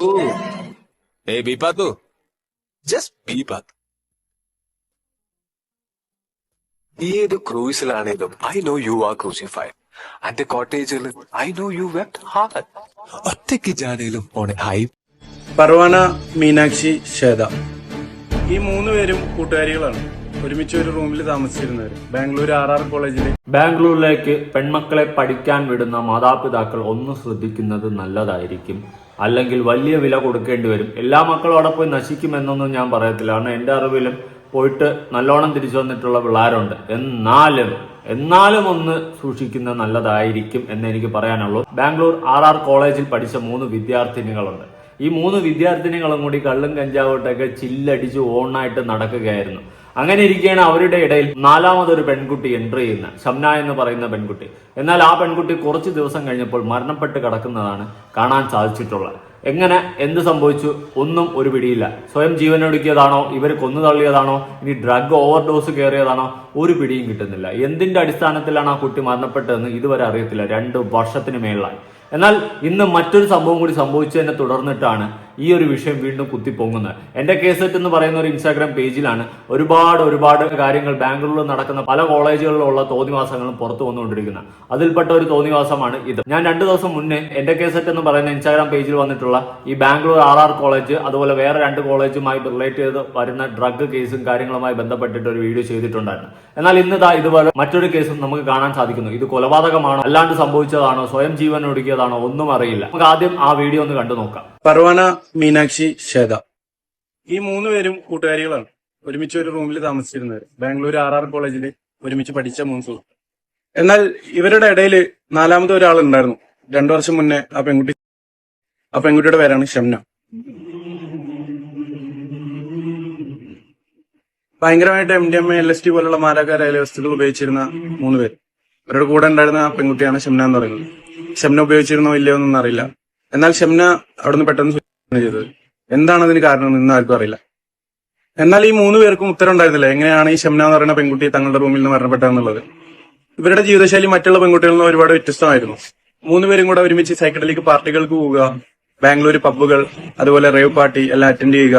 Ooh. Hey, Bipatu. Just Bipatu. ഏത് ക്രൂസിലാണേലും I know you are crucified. അന്റെ കോട്ടേജിൽ I know you web hard ഒറ്റയ്ക്ക് ജാനയിലും പോണെ ഹൈ പർവാന മീനാക്ഷി ശ്വേത. ഈ മൂന്ന് പേരും കൂട്ടുകാരികളാണ്. ഒരുമിച്ച് ഒരു റൂമിൽ താമസിച്ചിരുന്നവർ ബാംഗ്ലൂർ ആർ ആർ കോളേജിൽ ബാംഗ്ലൂരിലേക്ക് പെൺമക്കളെ പഠിക്കാൻ വിടുന്ന മാതാപിതാക്കൾ ഒന്ന് ശ്രദ്ധിക്കുന്നത് നല്ലതായിരിക്കും. അല്ലെങ്കിൽ വലിയ വില കൊടുക്കേണ്ടി വരും. എല്ലാ മക്കളും അവിടെ പോയി നശിക്കുമെന്നൊന്നും ഞാൻ പറയത്തില്ല. കാരണം എന്റെ അറിവിലും പോയിട്ട് നല്ലോണം തിരിച്ചു വന്നിട്ടുള്ള പിള്ളേരുണ്ട്. എന്നാലും എന്നാലും ഒന്ന് സൂക്ഷിക്കുന്നത് നല്ലതായിരിക്കും എന്ന് എനിക്ക് പറയാനുള്ളൂ. ബാംഗ്ലൂർ ആർ ആർ കോളേജിൽ പഠിച്ച മൂന്ന് വിദ്യാർത്ഥിനികളുണ്ട്. ഈ മൂന്ന് വിദ്യാർത്ഥിനികളും കൂടി കള്ളും കഞ്ചാവട്ടൊക്കെ ചില്ലടിച്ച് ഓണായിട്ട് നടക്കുകയായിരുന്നു. അങ്ങനെ ഇരിക്കുകയാണ് അവരുടെ ഇടയിൽ നാലാമതൊരു പെൺകുട്ടി എൻട്രി ചെയ്യുന്ന ഷംന എന്ന് പറയുന്ന പെൺകുട്ടി. എന്നാൽ ആ പെൺകുട്ടി കുറച്ച് ദിവസം കഴിഞ്ഞപ്പോൾ മരണപ്പെട്ട് കിടക്കുന്നതാണ് കാണാൻ സാധിച്ചിട്ടുള്ളത്. എങ്ങനെ? എന്ത് സംഭവിച്ചു? ഒന്നും ഒരു പിടിയില്ല. സ്വയം ജീവനൊടുക്കിയതാണോ? ഇവർ കൊന്നു തള്ളിയതാണോ? ഇനി ഡ്രഗ് ഓവർഡോസ് കയറിയതാണോ? ഒരു പിടിയും കിട്ടുന്നില്ല. എന്തിന്റെ അടിസ്ഥാനത്തിലാണ് ആ കുട്ടി മരണപ്പെട്ടതെന്ന് ഇതുവരെ അറിയത്തില്ല. രണ്ട് വർഷത്തിന് മേളിലായി. എന്നാൽ ഇന്ന് മറ്റൊരു സംഭവം കൂടി സംഭവിച്ചതിനെ തുടർന്നിട്ടാണ് ഈ ഒരു വിഷയം വീണ്ടും കുത്തിപ്പൊങ്ങുന്നത്. എന്റെ കേസറ്റ് എന്ന് പറയുന്ന ഒരു ഇൻസ്റ്റാഗ്രാം പേജിലാണ് ഒരുപാട് ഒരുപാട് കാര്യങ്ങൾ ബാംഗ്ലൂരിൽ നടക്കുന്ന പല കോളേജുകളിലുള്ള തോന്നിവാസങ്ങളും പുറത്തു വന്നുകൊണ്ടിരിക്കുന്നത്. അതിൽപ്പെട്ട ഒരു തോന്നിവാസമാണ് ഇത്. ഞാൻ രണ്ടു ദിവസം മുന്നേ എന്റെ കേസറ്റ് എന്ന് പറയുന്ന ഇൻസ്റ്റാഗ്രാം പേജിൽ വന്നിട്ടുള്ള ഈ ബാംഗ്ലൂർ ആർ ആർ കോളേജ് അതുപോലെ വേറെ രണ്ട് കോളേജുമായി റിലേറ്റ് ചെയ്ത് വരുന്ന ഡ്രഗ് കേസും കാര്യങ്ങളുമായി ബന്ധപ്പെട്ടിട്ട് ഒരു വീഡിയോ ചെയ്തിട്ടുണ്ടായിരുന്നു. എന്നാൽ ഇന്ന് ദാ ഇതുപോലെ മറ്റൊരു കേസും നമുക്ക് കാണാൻ സാധിക്കുന്നു. ഇത് കൊലപാതകമാണോ അല്ലാണ്ട് സംഭവിച്ചതാണോ സ്വയം ജീവൻ ഒടുക്കിയതാണോ ഒന്നും അറിയില്ല. നമുക്ക് ആദ്യം ആ വീഡിയോ ഒന്ന് കണ്ടു നോക്കാം പർവാന മീനാക്ഷി ശ്വേത. ഈ മൂന്ന് പേരും കൂട്ടുകാരികളാണ്. ഒരുമിച്ച് ഒരു റൂമിൽ താമസിച്ചിരുന്നവർ ബാംഗ്ലൂർ ആർ ആർ കോളേജിൽ ഒരുമിച്ച് പഠിച്ച മൂന്ന് സുഹൃത്ത് എന്നാൽ ഇവരുടെ ഇടയിൽ നാലാമത് ഒരാളുണ്ടായിരുന്നു. രണ്ടു വർഷം മുന്നേ ആ പെൺകുട്ടി ആ പെൺകുട്ടിയുടെ പേരാണ് ഷംന. ഭയങ്കരമായിട്ട് M D M L S T പോലുള്ള മാലാകാരായ വസ്തുക്കൾ ഉപയോഗിച്ചിരുന്ന മൂന്ന് പേര്. അവരുടെ കൂടെ ഉണ്ടായിരുന്ന ആ പെൺകുട്ടിയാണ് ഷംന എന്ന് പറയുന്നത്. ഷംന ഉപയോഗിച്ചിരുന്നോ ഇല്ലയോ എന്നൊന്നും അറിയില്ല. എന്നാൽ ഷംന അവിടുന്ന് പെട്ടെന്ന് ചെയ്തത്? എന്താണ് അതിന് കാരണം എന്ന് ആർക്കും അറിയില്ല. എന്നാൽ ഈ മൂന്ന് പേർക്കും ഉത്തരം ഉണ്ടായിരുന്നില്ല? എങ്ങനെയാണ് ഈ ഷംന എന്ന് പറയുന്ന പെൺകുട്ടി തങ്ങളുടെ റൂമിൽ നിന്ന് മരണപ്പെട്ടതെന്നുള്ളത് ഇവരുടെ ജീവിതശൈലി മറ്റുള്ള പെൺകുട്ടികളിൽ നിന്ന് ഒരുപാട് വ്യത്യസ്തമായിരുന്നു. മൂന്ന് പേരും കൂടെ ഒരുമിച്ച് സൈക്കിളിലേക്ക് പാർട്ടികൾക്ക് പോവുക ബാംഗ്ലൂർ പബ്ബുകൾ അതുപോലെ റേവ് പാർട്ടി എല്ലാം അറ്റൻഡ് ചെയ്യുക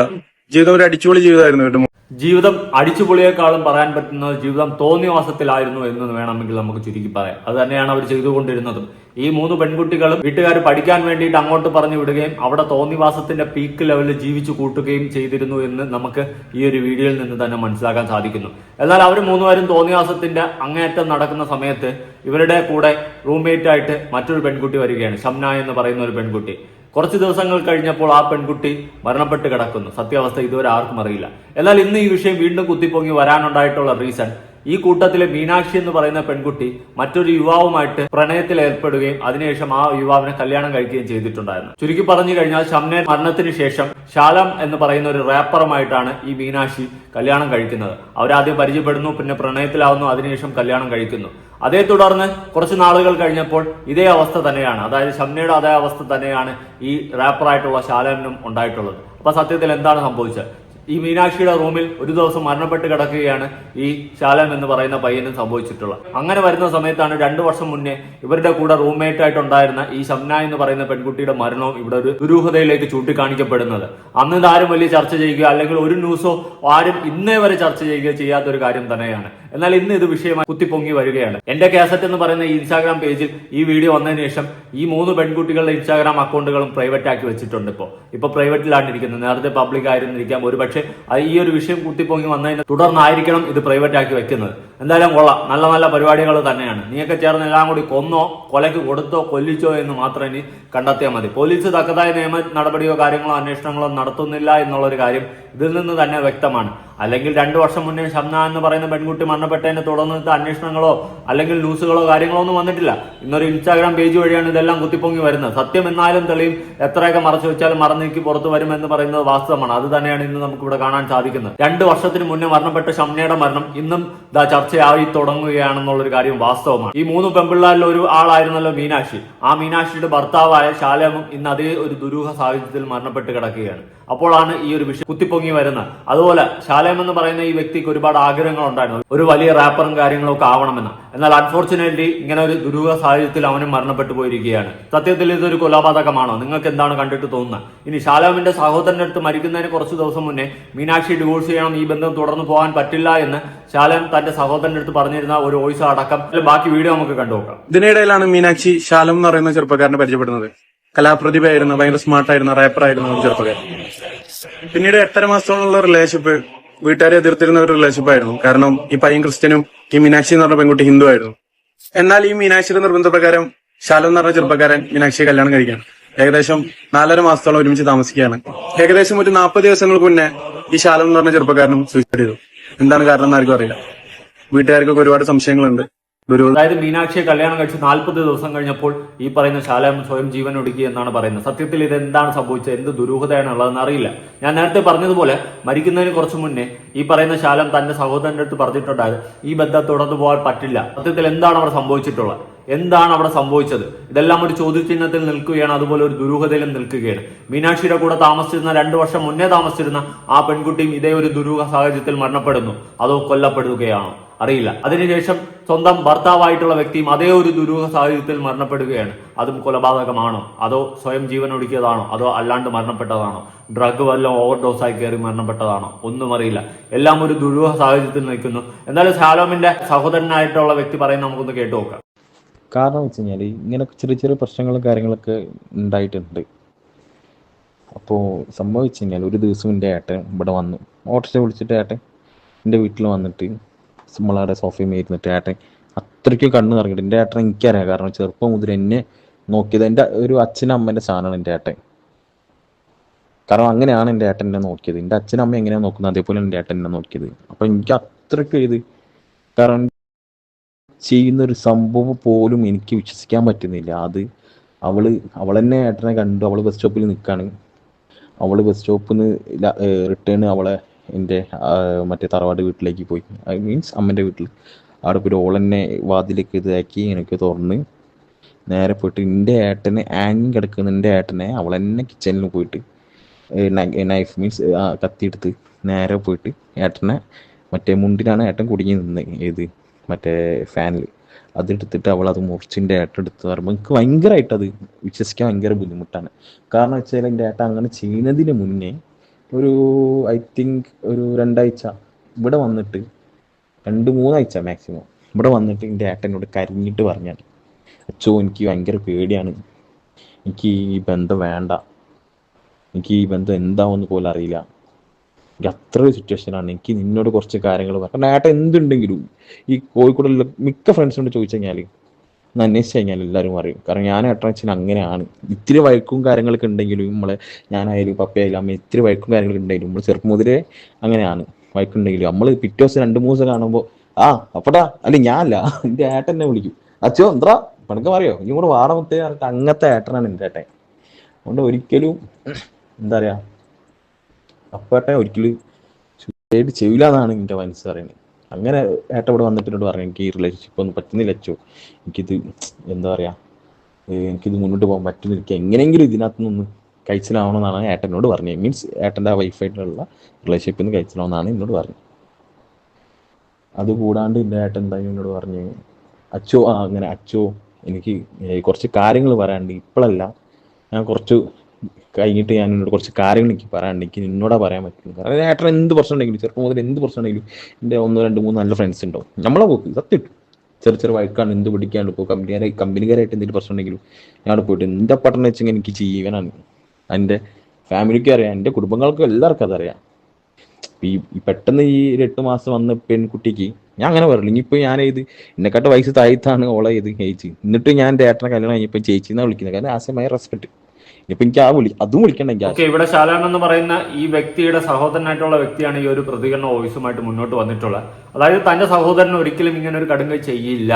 ജീവിതം ഒരു അടിച്ചുപൊളി ജീവിതമായിരുന്നു കേട്ടോ ജീവിതം അടിച്ചുപൊളിയേക്കാളും പറയാൻ പറ്റുന്നത് ജീവിതം തോന്നിവാസത്തിലായിരുന്നു എന്ന് വേണമെങ്കിൽ നമുക്ക് ചുരുക്കി പറയാം. അത് തന്നെയാണ് അവർ ചെയ്തുകൊണ്ടിരുന്നതും. ഈ മൂന്ന് പെൺകുട്ടികളും വീട്ടുകാർ പഠിക്കാൻ വേണ്ടിയിട്ട് അങ്ങോട്ട് പറഞ്ഞു വിടുകയും അവിടെ തോന്നിവാസത്തിന്റെ പീക്ക് ലെവലിൽ ജീവിച്ചു കൂട്ടുകയും ചെയ്തിരുന്നു എന്ന് നമുക്ക് ഈ ഒരു വീഡിയോയിൽ നിന്ന് തന്നെ മനസ്സിലാക്കാൻ സാധിക്കുന്നു. എന്നാൽ അവർ മൂന്നുപേരും തോന്നിവാസത്തിന്റെ അങ്ങേയറ്റം നടക്കുന്ന സമയത്ത് ഇവരുടെ കൂടെ റൂംമേറ്റ് ആയിട്ട് മറ്റൊരു പെൺകുട്ടി വരികയാണ്. ഷംന എന്ന് പറയുന്ന ഒരു പെൺകുട്ടി. കുറച്ച് ദിവസങ്ങൾ കഴിഞ്ഞപ്പോൾ ആ പെൺകുട്ടി മരണപ്പെട്ട് കിടക്കുന്നു. സത്യാവസ്ഥ ഇതുവരെ ആർക്കും അറിയില്ല. എന്നാൽ ഇന്ന് ഈ വിഷയം വീണ്ടും കുത്തിപ്പൊങ്ങി വരാനുണ്ടായിട്ടുള്ള റീസൺ ഈ കൂട്ടത്തിലെ മീനാക്ഷി എന്ന് പറയുന്ന പെൺകുട്ടി മറ്റൊരു യുവാവുമായിട്ട് പ്രണയത്തിൽ ഏർപ്പെടുകയും അതിനുശേഷം ആ യുവാവിനെ കല്യാണം കഴിക്കുകയും ചെയ്തിട്ടുണ്ടായിരുന്നു. ചുരുക്കി പറഞ്ഞു കഴിഞ്ഞാൽ ഷംനെ മരണത്തിന് ശേഷം ശാലം എന്ന് പറയുന്ന ഒരു റാപ്പറുമായിട്ടാണ് ഈ മീനാക്ഷി കല്യാണം കഴിക്കുന്നത്. അവരാദ്യം പരിചയപ്പെടുന്നു പിന്നെ പ്രണയത്തിലാവുന്നു അതിനുശേഷം കല്യാണം കഴിക്കുന്നു. അതേ തുടർന്ന് കുറച്ച് നാളുകൾ കഴിഞ്ഞപ്പോൾ ഇതേ അവസ്ഥ തന്നെയാണ്. അതായത് ഷംനയുടെ അതേ അവസ്ഥ തന്നെയാണ് ഈ റാപ്പറായിട്ടുള്ള ശാലനും ഉണ്ടായിട്ടുള്ളത്. അപ്പൊ സത്യത്തിൽ എന്താണ് സംഭവിച്ചത്? ഈ മീനാക്ഷിയുടെ റൂമിൽ ഒരു ദിവസം മരണപ്പെട്ട് കിടക്കുകയാണ് ഈ ശാലം എന്ന് പറയുന്ന പയ്യനും സംഭവിച്ചിട്ടുള്ളത്. അങ്ങനെ വരുന്ന സമയത്താണ് രണ്ടു വർഷം മുന്നേ ഇവരുടെ കൂടെ റൂംമേറ്റ് ആയിട്ടുണ്ടായിരുന്ന ഈ ഷംന എന്ന് പറയുന്ന പെൺകുട്ടിയുടെ മരണവും ഇവിടെ ഒരു ദുരൂഹതയിലേക്ക് ചൂണ്ടിക്കാണിക്കപ്പെടുന്നത്. അന്ന് ഇതാരും വലിയ ചർച്ച ചെയ്യുക അല്ലെങ്കിൽ ഒരു ന്യൂസോ ആരും ഇന്നേ വരെ ചർച്ച ചെയ്യുകയോ ചെയ്യാത്ത ഒരു കാര്യം തന്നെയാണ്. എന്നാൽ ഇന്ന് ഇത് വിഷയമായി കുത്തിപ്പൊങ്ങി വരികയാണ്. എന്റെ കാസറ്റ് എന്ന് പറയുന്ന ഈ ഇൻസ്റ്റാഗ്രാം പേജിൽ ഈ വീഡിയോ വന്നതിന് ശേഷം ഈ മൂന്ന് പെൺകുട്ടികളുടെ ഇൻസ്റ്റാഗ്രാം അക്കൗണ്ടുകളും പ്രൈവറ്റ് ആക്കി വെച്ചിട്ടുണ്ട് ഇപ്പോൾ. ഇപ്പൊ പ്രൈവറ്റിലാണ് ഇരിക്കുന്നത് നേരത്തെ പബ്ലിക് ആയിരുന്നിരിക്കാം. ഒരുപക്ഷെ ഈ ഒരു വിഷയം കുത്തിപ്പൊങ്ങി വന്നതിന് തുടർന്നായിരിക്കണം ഇത് പ്രൈവറ്റ് ആക്കി വെക്കുന്നത്. എന്തായാലും കൊള്ളാം. നല്ല നല്ല പരിപാടികൾ തന്നെയാണ്. നീയൊക്കെ ചേർന്ന് എല്ലാം കൂടി കൊന്നോ കൊലയ്ക്ക് കൊടുത്തോ കൊല്ലിച്ചോ എന്ന് മാത്രം ഇനി കണ്ടെത്തിയാൽ മതി. പോലീസ് തക്കതായ നിയമ നടപടിയോ കാര്യങ്ങളോ അന്വേഷണങ്ങളോ നടത്തുന്നില്ല എന്നുള്ളൊരു കാര്യം ഇതിൽ നിന്ന് തന്നെ വ്യക്തമാണ്. അല്ലെങ്കിൽ രണ്ടു വർഷം മുന്നേ ഷംന എന്ന് പറയുന്ന പെൺകുട്ടി മരണപ്പെട്ടതിനെ തുടർന്ന് അന്വേഷണങ്ങളോ അല്ലെങ്കിൽ ന്യൂസുകളോ കാര്യങ്ങളോ ഒന്നും വന്നിട്ടില്ല. ഇന്നൊരു ഇൻസ്റ്റാഗ്രാം പേജ് വഴിയാണ് ഇതെല്ലാം കുത്തിപ്പൊങ്ങി വരുന്നത്. സത്യം എന്നാലും തെളിയും എത്രയൊക്കെ മറച്ചു വെച്ചാലും മറന്നീക്കി പുറത്തു വരുമെന്ന് പറയുന്നത് വാസ്തവമാണ്. അത് തന്നെയാണ് ഇന്ന് നമുക്ക് ഇവിടെ കാണാൻ സാധിക്കുന്നത്. രണ്ട് വർഷത്തിന് മുന്നേ മരണപ്പെട്ട ഷംനയുടെ മരണം ഇന്നും ദാ ചർച്ച ചർച്ചയായി തുടങ്ങുകയാണെന്നുള്ളൊരു കാര്യം വാസ്തവമാണ്. ഈ മൂന്ന് പെമ്പിള്ളാരിൽ ഒരു ആളായിരുന്നല്ലോ മീനാക്ഷി. ആ മീനാക്ഷിയുടെ ഭർത്താവായ ശാലേമും ഇന്ന് അതേ ഒരു ദുരൂഹ സാഹചര്യത്തിൽ മരണപ്പെട്ട് കിടക്കുകയാണ്. അപ്പോഴാണ് ഈ ഒരു വിഷയം കുത്തിപ്പൊങ്ങി വരുന്നത്. അതുപോലെ ശാലേം എന്ന് പറയുന്ന ഈ വ്യക്തിക്ക് ഒരുപാട് ആഗ്രഹങ്ങൾ ഉണ്ടായിരുന്നു. ഒരു വലിയ റാപ്പറും കാര്യങ്ങളും ഒക്കെ ആവണമെന്ന്. എന്നാൽ അൺഫോർച്ചുനേറ്റ്ലി ഇങ്ങനെ ഒരു ദുരൂഹ സാഹചര്യത്തിൽ അവനും മരണപ്പെട്ടു പോയിരിക്കുകയാണ്. സത്യത്തിൽ ഇതൊരു കൊലപാതകമാണോ? നിങ്ങൾക്ക് എന്താണ് കണ്ടിട്ട് തോന്നുന്നത്? ഇനി ശാലോമിന്റെ സഹോദരന്റെ അടുത്ത് മരിക്കുന്നതിന് കുറച്ച് ദിവസം മുന്നേ മീനാക്ഷി ഡിവോഴ്സ് ചെയ്യണം ഈ ബന്ധം തുടർന്ന് പോകാൻ പറ്റില്ല എന്ന് ശാലം തന്റെ സഹോദരന്റെ അടുത്ത് പറഞ്ഞിരുന്ന ഒരു വോയിസ് അടക്കം. ബാക്കി വീഡിയോ നമുക്ക് കണ്ടുനോക്കാം ഇതിനിടയിലാണ് മീനാക്ഷി ശാലം എന്ന് പറയുന്ന ചെറുപ്പക്കാരനെ പരിചയപ്പെടുന്നത്. കലാപ്രതിഭയായിരുന്നു ഭയങ്കര സ്മാർട്ടായിരുന്നു റാപ്പറായിരുന്നു ചെറുപ്പക്കാരൻ. പിന്നീട് എട്ടര മാസത്തോളമുള്ള റിലേഷൻഷിപ്പ് വീട്ടുകാരെ എതിർത്തിരുന്ന ഒരു റിലേഷൻഷിപ്പ് ആയിരുന്നു. കാരണം ഈ പയ്യൻ ക്രിസ്ത്യനും ഈ മീനാക്ഷി എന്ന് പറഞ്ഞ പെൺകുട്ടി ഹിന്ദു ആയിരുന്നു. എന്നാൽ ഈ മീനാക്ഷിയുടെ നിർബന്ധപ്രകാരം ശാലം എന്ന് പറഞ്ഞ ചെറുപ്പക്കാരൻ മീനാക്ഷിയെ കല്യാണം കഴിക്കാൻ ഏകദേശം നാലര മാസത്തോളം ഒരുമിച്ച് താമസിക്കുകയാണ്. ഏകദേശം ഒരു നാൽപ്പത് ദിവസങ്ങൾക്ക് മുന്നേ ഈ ശാലം എന്ന് പറഞ്ഞ ചെറുപ്പക്കാരനും സൂയിസൈഡ് ചെയ്തു. എന്താണ് കാരണം എന്ന് ആർക്കും അറിയില്ല. വീട്ടുകാർക്കൊക്കെ ഒരുപാട് സംശയങ്ങളുണ്ട്. അതായത് മീനാക്ഷിയെ കല്യാണം കഴിച്ച് നാൽപ്പത് ദിവസം കഴിഞ്ഞപ്പോൾ ഈ പറയുന്ന ശാലം സ്വയം ജീവൻ ഒടുക്കി എന്നാണ് പറയുന്നത്. സത്യത്തിൽ ഇത് എന്താണ് സംഭവിച്ചത്? എന്ത് ദുരൂഹതയാണ് ഉള്ളതെന്ന് അറിയില്ല. ഞാൻ നേരത്തെ പറഞ്ഞതുപോലെ മരിക്കുന്നതിന് കുറച്ച് മുന്നേ ഈ പറയുന്ന ശാലം തന്റെ സഹോദരന്റെ അടുത്ത് പറഞ്ഞിട്ടുണ്ടായത് ഈ ബന്ധം തുടർന്നു പോകാൻ പറ്റില്ല. സത്യത്തിൽ എന്താണ് അവിടെ സംഭവിച്ചിട്ടുള്ളത്? എന്താണ് അവിടെ സംഭവിച്ചത്? ഇതെല്ലാം ഒരു ചോദ്യചിഹ്നത്തിൽ നിൽക്കുകയാണ് അതുപോലെ ഒരു ദുരൂഹതയിലും നിൽക്കുകയാണ്. മീനാക്ഷിയുടെ കൂടെ താമസിച്ചിരുന്ന രണ്ടു വർഷം മുന്നേ താമസിച്ചിരുന്ന ആ പെൺകുട്ടിയും ഇതേ ഒരു ദുരൂഹ സാഹചര്യത്തിൽ മരണപ്പെടുന്നു. അതോ കൊല്ലപ്പെടുകയാണോ. അറിയില്ല. അതിനുശേഷം സ്വന്തം ഭർത്താവായിട്ടുള്ള വ്യക്തിയും അതേ ഒരു ദുരൂഹ സാഹചര്യത്തിൽ മരണപ്പെടുകയാണ്. അതും കൊലപാതകമാണോ? അതോ സ്വയം ജീവൻ ഒടുക്കിയതാണോ? അതോ അല്ലാണ്ട് മരണപ്പെട്ടതാണോ? ഡ്രഗ് വല്ലതും ഓവർഡോസ് ആയി കയറി മരണപ്പെട്ടതാണോ? ഒന്നും അറിയില്ല. എല്ലാം ഒരു ദുരൂഹ സാഹചര്യത്തിൽ നിൽക്കുന്നു. എന്നാലും ശാലോമിന്റെ സഹോദരനായിട്ടുള്ള വ്യക്തി പറയുന്നത് നമുക്കൊന്ന് കേട്ടു നോക്കാം. കാരണം വെച്ച് കഴിഞ്ഞാൽ ഇങ്ങനെ ചെറിയ ചെറിയ പ്രശ്നങ്ങളും കാര്യങ്ങളൊക്കെ ഉണ്ടായിട്ടുണ്ട്. അപ്പോൾ സംഭവിച്ചു കഴിഞ്ഞാൽ ഒരു ദിവസം എന്റെ ഏട്ടൻ ഇവിടെ വന്നു. ഓട്ടോറിക്ഷ വിളിച്ചിട്ട് ഏട്ടൻ എന്റെ വീട്ടിൽ വന്നിട്ട് നമ്മളവിടെ സോഫി ഇരുന്നിട്ട് ഏട്ടൻ അത്രയ്ക്ക് കണ്ണ് നിറഞ്ഞിട്ട് എന്റെ ഏട്ടൻ എനിക്കറിയാം. കാരണം ചെറുപ്പം മുതൽ എന്നെ നോക്കിയത് എന്റെ ഒരു അച്ഛനും അമ്മേന്റെ സാധനമാണ് എന്റെ ഏട്ടൻ. കാരണം അങ്ങനെയാണ് എന്റെ ഏട്ടൻ എന്നെ നോക്കിയത്. എന്റെ അച്ഛനും അമ്മ എങ്ങനെയാണ് നോക്കുന്നത്? അതേപോലെ എന്റെ ഏട്ടൻ എന്നെ നോക്കിയത്. അപ്പോൾ എനിക്ക് അത്രയ്ക്ക് ഇത് കാരണം ചെയ്യുന്ന ഒരു സംഭവം പോലും എനിക്ക് വിശ്വസിക്കാൻ പറ്റുന്നില്ല. അത് അവൾ അവളെന്നെ ഏട്ടനെ കണ്ടു. അവൾ ബസ് സ്റ്റോപ്പിൽ നിൽക്കാണ് അവൾ ബസ് സ്റ്റോപ്പിൽ നിന്ന് റിട്ടേൺ അവളെ എന്റെ മറ്റേ തറവാട് വീട്ടിലേക്ക് പോയി. ഐ മീൻസ് അമ്മന്റെ വീട്ടിൽ. അവിടെ പോയിട്ട് ഓളെന്നെ വാതിലേക്ക് ഇതാക്കി എനിക്ക് തുറന്ന് നേരെ പോയിട്ട് എന്റെ ഏട്ടനെ ആങ്ങി കിടക്കുന്ന എന്റെ ഏട്ടനെ അവളെന്നെ കിച്ചണിൽ പോയിട്ട് നൈഫ് മീൻസ് കത്തിയെടുത്ത് നേരെ പോയിട്ട് ഏട്ടനെ മറ്റേ മുണ്ടിലാണ് ഏട്ടൻ കുടുങ്ങി നിന്ന് ഏത് മറ്റേ ഫാനിൽ അതെടുത്തിട്ട് അവൾ അത് മുറിച്ചിന്റെ ഏട്ടൻ എടുത്ത് പറയുമ്പോൾ എനിക്ക് ഭയങ്കരമായിട്ട് അത് വിശ്വസിക്കാൻ ഭയങ്കര ബുദ്ധിമുട്ടാണ്. കാരണം വെച്ചാൽ എന്റെ ഏട്ടൻ അങ്ങനെ ചെയ്യുന്നതിന് മുന്നേ ഒരു ഐ തിങ്ക് ഒരു രണ്ടാഴ്ച ഇവിടെ വന്നിട്ട് രണ്ട് മൂന്നാഴ്ച മാക്സിമം ഇവിടെ വന്നിട്ട് എന്റെ ഏട്ടനോട് കരിഞ്ഞിട്ട് പറഞ്ഞാണ്. അച്ഛോ എനിക്ക് ഭയങ്കര പേടിയാണ്. എനിക്ക് ഈ ബന്ധം വേണ്ട. എനിക്ക് ഈ ബന്ധം എന്താവുമെന്ന് പോലും അറിയില്ല. എനിക്ക് അത്ര ഒരു സിറ്റുവേഷനാണ് എനിക്ക് നിന്നോട് കുറച്ച് കാര്യങ്ങൾ പറയാം കാരണം ഏട്ടൻ എന്തുണ്ടെങ്കിലും ഈ കോഴിക്കോടുള്ള മിക്ക ഫ്രണ്ട്സിനോട് ചോദിച്ചു കഴിഞ്ഞാൽ ഒന്ന് അന്വേഷിച്ച് കഴിഞ്ഞാൽ എല്ലാവരും അറിയും. കാരണം ഞാൻ അട്രാക്ഷൻ അങ്ങനെയാണ്. ഇത്തിരി വഴക്കും കാര്യങ്ങളൊക്കെ ഉണ്ടെങ്കിലും നമ്മളെ ഞാനായാലും പപ്പയായാലും അമ്മ ഇത്തിരി വഴക്കും കാര്യങ്ങളൊക്കെ ഉണ്ടെങ്കിലും നമ്മൾ ചെറുപ്പം മുതലേ അങ്ങനെയാണ്. വഴക്കുണ്ടെങ്കിലും നമ്മൾ പിറ്റേ ദിവസം രണ്ട് മൂന്ന് ദിവസം കാണുമ്പോൾ ആ അപ്പടാ അല്ല ഞാനല്ല എന്റെ എന്നെ വിളിക്കും. അച്ഛോ എന്താ പണക്കം അറിയോ ഇനി കൂടെ വാടമുത്തേ അങ്ങനത്തെ ഏട്ടനാണ് എന്റെ ഏട്ടൻ. അതുകൊണ്ട് ഒരിക്കലും എന്താ പറയാ അപ്പേട്ടൻ ഒരിക്കലും ചെയ്യില്ല എന്നാണ് എന്റെ മനസ്സ് പറയുന്നത്. അങ്ങനെ ഏട്ട ഇവിടെ വന്നിട്ട് പറഞ്ഞു എനിക്ക് ഈ റിലേഷൻഷിപ്പ് ഒന്നും പറ്റുന്നില്ല അച്ചോ. എനിക്കിത് എന്താ പറയാ എനിക്കിത് മുന്നോട്ട് പോകാൻ പറ്റുന്നില്ല. എനിക്ക് എങ്ങനെയെങ്കിലും ഇതിനകത്തുനിന്ന് കഴിച്ചിലാവണമെന്നാണ് ഏട്ടനോട് പറഞ്ഞത്. മീൻസ് ഏട്ടന്റെ വൈഫായിട്ടുള്ള റിലേഷൻഷിപ്പിൽ നിന്ന് കഴിച്ചിലാവണമെന്നാണ് എന്നോട് പറഞ്ഞത്. അതുകൂടാണ്ട് എന്റെ ഏട്ടൻ എന്തായാലും എന്നോട് പറഞ്ഞു അച്ചോ ആ അങ്ങനെ അച്ചോ എനിക്ക് കുറച്ച് കാര്യങ്ങൾ പറയാനുണ്ട്. ഇപ്പോഴല്ല ഞാൻ കുറച്ച് കഴിഞ്ഞിട്ട് ഞാൻ എന്നോട് കുറച്ച് കാര്യങ്ങൾ എനിക്ക് പറയാനുണ്ട്. എനിക്ക് നിന്നോടാ പറയാൻ പറ്റില്ല കാരണം ഏട്ടൻ എന്ത് പ്രശ്നം ഉണ്ടെങ്കിലും ചെറുപ്പം മുതൽ എന്ത് പ്രശ്നം ഉണ്ടെങ്കിലും എന്റെ ഒന്നോ രണ്ട് മൂന്ന് നല്ല ഫ്രണ്ട്സ് ഉണ്ടാവും. നമ്മളെ പോക്ക് സത്യം. ചെറിയ ചെറിയ വഴക്കാണ് എന്ത് പിടിക്കാണ്ട് ഇപ്പോൾ കമ്പനിക്കാരെ കമ്പനിക്കാരായിട്ട് എന്തെങ്കിലും പ്രശ്നം ഉണ്ടെങ്കിലും ഞാൻ പോയിട്ട് എന്താ പട്ടണം വെച്ചെങ്കിൽ എനിക്ക് ജീവനാണ്. എന്റെ ഫാമിലിക്കും അറിയാം എന്റെ കുടുംബങ്ങൾക്കും എല്ലാവർക്കും അതറിയാം. ഈ പെട്ടെന്ന് ഈ ഒരു എട്ട് മാസം വന്ന പെൺകുട്ടിക്ക് ഞാൻ അങ്ങനെ പറയില്ല ഇനിയിപ്പോൾ ഞാൻ ഏത് എന്നെക്കാട്ട് വയസ്സ് താഴ്ത്താണ് ഓളെ ചെയ്ത് ചേച്ചി എന്നിട്ട് ഞാൻ എന്റെ ഏട്ടനെ കല്യാണം കഴിഞ്ഞപ്പോൾ ചേച്ചി എന്നാണ് വിളിക്കുന്നത്. കാരണം ആസ് എ മൈ റെസ്പെക്ട് ഇനിയിപ്പോൾ എനിക്ക് ആ വിളി അതും വിളിക്കണ്ടെങ്കിൽ ഇവിടെ ശാലാൻ എന്ന് പറയുന്ന ഈ വ്യക്തിയുടെ സഹോദരനായിട്ടുള്ള വ്യക്തിയാണ് ഈ ഒരു പ്രതികരണ ഓഫീസുമായിട്ട് മുന്നോട്ട് വന്നിട്ടുള്ളത്. അതായത് തന്റെ സഹോദരൻ ഒരിക്കലും ഇങ്ങനെ ഒരു കടുങ്കൈ ചെയ്യില്ല.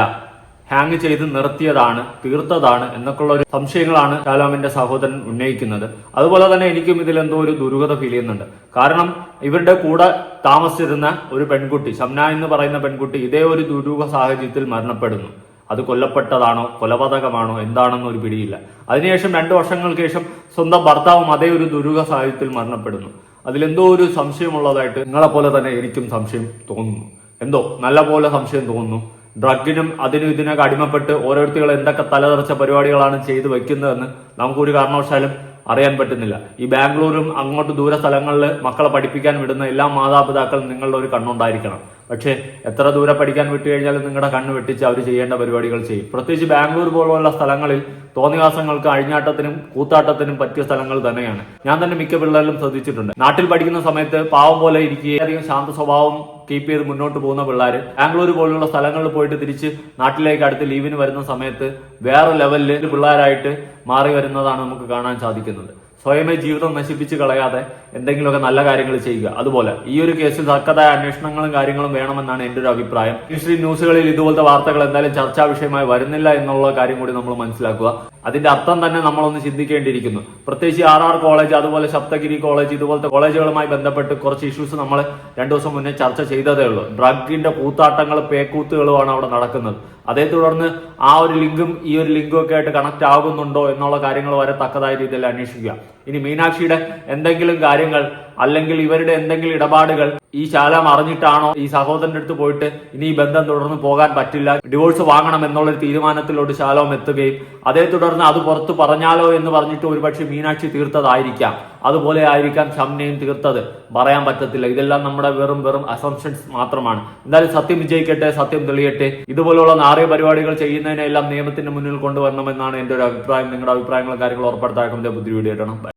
ഹാങ് ചെയ്ത് നിർത്തിയതാണ് തീർത്തതാണ് എന്നൊക്കെയുള്ള ഒരു സംശയങ്ങളാണ് ശാലാമിന്റെ സഹോദരൻ ഉന്നയിക്കുന്നത്. അതുപോലെ തന്നെ എനിക്കും ഇതിൽ എന്തോ ഒരു ദുരൂഹത ഫീൽ ചെയ്യുന്നുണ്ട്. കാരണം ഇവരുടെ കൂടെ താമസിച്ചിരുന്ന ഒരു പെൺകുട്ടി ഷംന എന്ന് പറയുന്ന പെൺകുട്ടി ഇതേ ഒരു ദുരൂഹ സാഹചര്യത്തിൽ മരണപ്പെടുന്നു. അത് കൊല്ലപ്പെട്ടതാണോ കൊലപാതകമാണോ എന്താണെന്ന് ഒരു പിടിയില്ല. അതിനുശേഷം രണ്ടു വർഷങ്ങൾക്ക് ശേഷം സ്വന്തം ഭർത്താവും അതേ ഒരു ദുരൂഹ സാഹചര്യത്തിൽ മരണപ്പെടുന്നു. അതിലെന്തോ ഒരു സംശയമുള്ളതായിട്ട് നിങ്ങളെ പോലെ തന്നെ എനിക്കും സംശയം തോന്നുന്നു. എന്തോ നല്ല പോലെ സംശയം തോന്നുന്നു. ഡ്രഗിനും അതിനും ഇതിനൊക്കെ അടിമപ്പെട്ട് ഓരോരുത്തരും എന്തൊക്കെ തലതെറിച്ച പരിപാടികളാണ് ചെയ്തു വെക്കുന്നതെന്ന് നമുക്കൊരു കാരണവശാലും അറിയാൻ പറ്റുന്നില്ല. ഈ ബാംഗ്ലൂരും അങ്ങോട്ട് ദൂര സ്ഥലങ്ങളിൽ മക്കളെ പഠിപ്പിക്കാൻ വിടുന്ന എല്ലാ മാതാപിതാക്കളും നിങ്ങളുടെ ഒരു കണ്ണുണ്ടായിരിക്കണം. പക്ഷേ എത്ര ദൂരെ പഠിക്കാൻ വിട്ടു കഴിഞ്ഞാൽ നിങ്ങളുടെ കണ്ണ് വെട്ടിച്ച് അവർ ചെയ്യേണ്ട പരിപാടികൾ ചെയ്യും. പ്രത്യേകിച്ച് ബാംഗ്ലൂർ പോലുള്ള സ്ഥലങ്ങളിൽ തോന്നിവാസങ്ങൾക്ക് അഴിഞ്ഞാട്ടത്തിനും കൂത്താട്ടത്തിനും പറ്റിയ സ്ഥലങ്ങൾ തന്നെയാണ്. ഞാൻ തന്നെ മിക്ക പിള്ളേരിലും ശ്രദ്ധിച്ചിട്ടുണ്ട്. നാട്ടിൽ പഠിക്കുന്ന സമയത്ത് പാവം പോലെ ഇരിക്കുകയും അധികം ശാന്ത സ്വഭാവം കീപ്പ് ചെയ്ത് മുന്നോട്ട് പോകുന്ന പിള്ളേർ ബാംഗ്ലൂർ പോലുള്ള സ്ഥലങ്ങളിൽ പോയിട്ട് തിരിച്ച് നാട്ടിലേക്ക് അടുത്ത് ലീവിന് വരുന്ന സമയത്ത് വേറെ ലെവലിൽ പിള്ളേരായിട്ട് മാറി വരുന്നതാണ് നമുക്ക് കാണാൻ സാധിക്കുന്നത്. സ്വയമേ ജീവിതം നശിപ്പിച്ച് കളയാതെ എന്തെങ്കിലുമൊക്കെ നല്ല കാര്യങ്ങൾ ചെയ്യുക. അതുപോലെ ഈ ഒരു കേസിൽ തക്കതായ അന്വേഷണങ്ങളും കാര്യങ്ങളും വേണമെന്നാണ് എന്റെ ഒരു അഭിപ്രായം. ഹിസ്റ്ററി ന്യൂസുകളിൽ ഇതുപോലത്തെ വാർത്തകൾ എന്തായാലും ചർച്ചാ വിഷയമായി വരുന്നില്ല എന്നുള്ള കാര്യം കൂടി നമ്മൾ മനസ്സിലാക്കുക. അതിന്റെ അർത്ഥം തന്നെ നമ്മളൊന്ന് ചിന്തിക്കേണ്ടിയിരിക്കുന്നു. പ്രത്യേകിച്ച് ആർ ആർ കോളേജ് അതുപോലെ സപ്തഗിരി കോളേജ് ഇതുപോലത്തെ കോളേജുകളുമായി ബന്ധപ്പെട്ട് കുറച്ച് ഇഷ്യൂസ് നമ്മൾ രണ്ടു ദിവസം മുന്നേ ചർച്ച ചെയ്തതേ ഉള്ളൂ. ഡ്രഗിന്റെ കൂത്താട്ടങ്ങളും പേക്കൂത്തുകളുമാണ് അവിടെ നടക്കുന്നത്. അതേ തുടർന്ന് ആ ഒരു ലിങ്കും ഈ ഒരു ലിങ്കും ഒക്കെ ആയിട്ട് കണക്ട് ആകുന്നുണ്ടോ എന്നുള്ള കാര്യങ്ങൾ വരെ തക്കതായ രീതിയിൽ അന്വേഷിക്കുക. ഇനി മീനാക്ഷിയുടെ എന്തെങ്കിലും കാര്യങ്ങൾ അല്ലെങ്കിൽ ഇവരുടെ എന്തെങ്കിലും ഇടപാടുകൾ ഈ ശാലം അറിഞ്ഞിട്ടാണോ ഈ സഹോദരന്റെ അടുത്ത് പോയിട്ട് ഇനി ഈ ബന്ധം തുടർന്ന് പോകാൻ പറ്റില്ല? ഡിവോഴ്സ് വാങ്ങണം എന്നുള്ളൊരു തീരുമാനത്തിലോട്ട് ശാലോം എത്തുകയും അതേ തുടർന്ന് അത് പുറത്ത് പറഞ്ഞാലോ എന്ന് പറഞ്ഞിട്ട് ഒരുപക്ഷെ മീനാക്ഷി തീർത്തതായിരിക്കാം. അതുപോലെ ആയിരിക്കാം ഷംനയും തീർത്തത്. പറയാൻ പറ്റത്തില്ല. ഇതെല്ലാം നമ്മുടെ വെറും വെറും അസംഷൻസ് മാത്രമാണ്. എന്തായാലും സത്യം വിജയിക്കട്ടെ സത്യം തെളിയട്ടെ. ഇതുപോലുള്ള നാറിയ പരിപാടികൾ ചെയ്യുന്നതിനെല്ലാം നിയമത്തിന്റെ മുന്നിൽ കൊണ്ടുവരണമെന്നാണ് എന്റെ ഒരു അഭിപ്രായം. നിങ്ങളുടെ അഭിപ്രായങ്ങളും കാര്യങ്ങളും ഇടണം Bye.